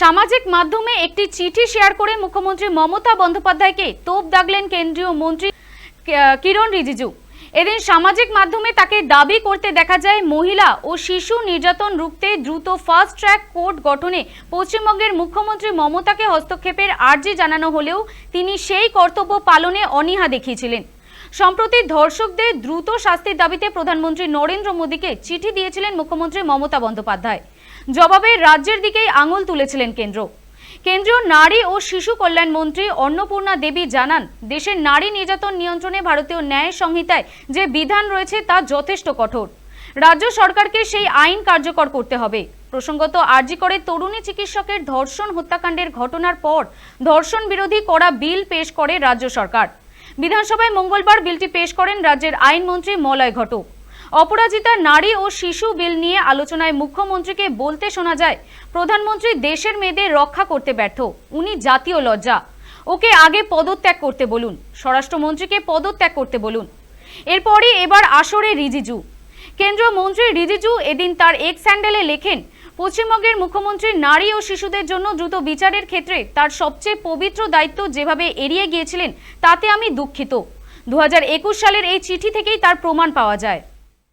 সামাজিক মাধ্যমে একটি চিঠি শেয়ার করে মুখ্যমন্ত্রী মমতা বন্দ্যোপাধ্যায়কে তোপ দাগলেন কেন্দ্রীয় মন্ত্রী কিরণ রিজিজু। এদিন সামাজিক মাধ্যমে তাকে দাবি করতে দেখা যায়, মহিলা ও শিশু নির্যাতন রুখতে দ্রুত ফাস্ট ট্র্যাক কোর্ট গঠনে পশ্চিমবঙ্গের মুখ্যমন্ত্রী মমতাকে হস্তক্ষেপের আর্জি জানানো হলেও তিনি সেই কর্তব্য পালনে অনীহা দেখিয়েছিলেন। সম্প্রতি ধর্ষকদের দ্রুত শাস্তির দাবিতে প্রধানমন্ত্রী নরেন্দ্র মোদীকে চিঠি দিয়েছিলেন মুখ্যমন্ত্রী মমতা বন্দ্যোপাধ্যায়। জবাবে রাজ্যের দিকেই আঙুল তুলেছিলেন কেন্দ্র। কেন্দ্রীয় নারী ও শিশু কল্যাণ মন্ত্রী অন্নপূর্ণা দেবী জানান, দেশের নারী নির্যাতন নিয়ন্ত্রণে ভারতীয় ন্যায় সংহিতায় যে বিধান রয়েছে তা যথেষ্ট কঠোর। রাজ্য সরকারকে সেই আইন কার্যকর করতে হবে। প্রসঙ্গত আরজি করে তরুণী চিকিৎসকের ধর্ষণ হত্যাকাণ্ডের ঘটনার পর ধর্ষণ বিরোধী করা বিল পেশ করে রাজ্য সরকার। বিধানসভায় মঙ্গলবার বিলটি পেশ করেন রাজ্যের আইনমন্ত্রী মলয় ঘটক। অপরাজিতা নারী ও শিশু বিল নিয়ে আলোচনায় মুখ্যমন্ত্রীকে বলতে শোনা যায়, প্রধানমন্ত্রী দেশের মেয়েদের রক্ষা করতে ব্যর্থ, উনি জাতীয় লজ্জা। ওকে আগে পদত্যাগ করতে বলুন, স্বরাষ্ট্রমন্ত্রীকে পদত্যাগ করতে বলুন। এরপরই এবার আসরে রিজিজু। কেন্দ্রীয় মন্ত্রী রিজিজু এদিন তার এক স্যান্ডেলে লেখেন পশ্চিমবঙ্গের মুখ্যমন্ত্রী নারী ও শিশুদের জন্য দ্রুত বিচারের ক্ষেত্রে তার সবচেয়ে পবিত্র দায়িত্ব যেভাবে এড়িয়ে গিয়েছিলেন, তাতে আমি দুঃখিত। দু হাজার একুশ সালের এই চিঠি থেকেই তার প্রমাণ পাওয়া যায়।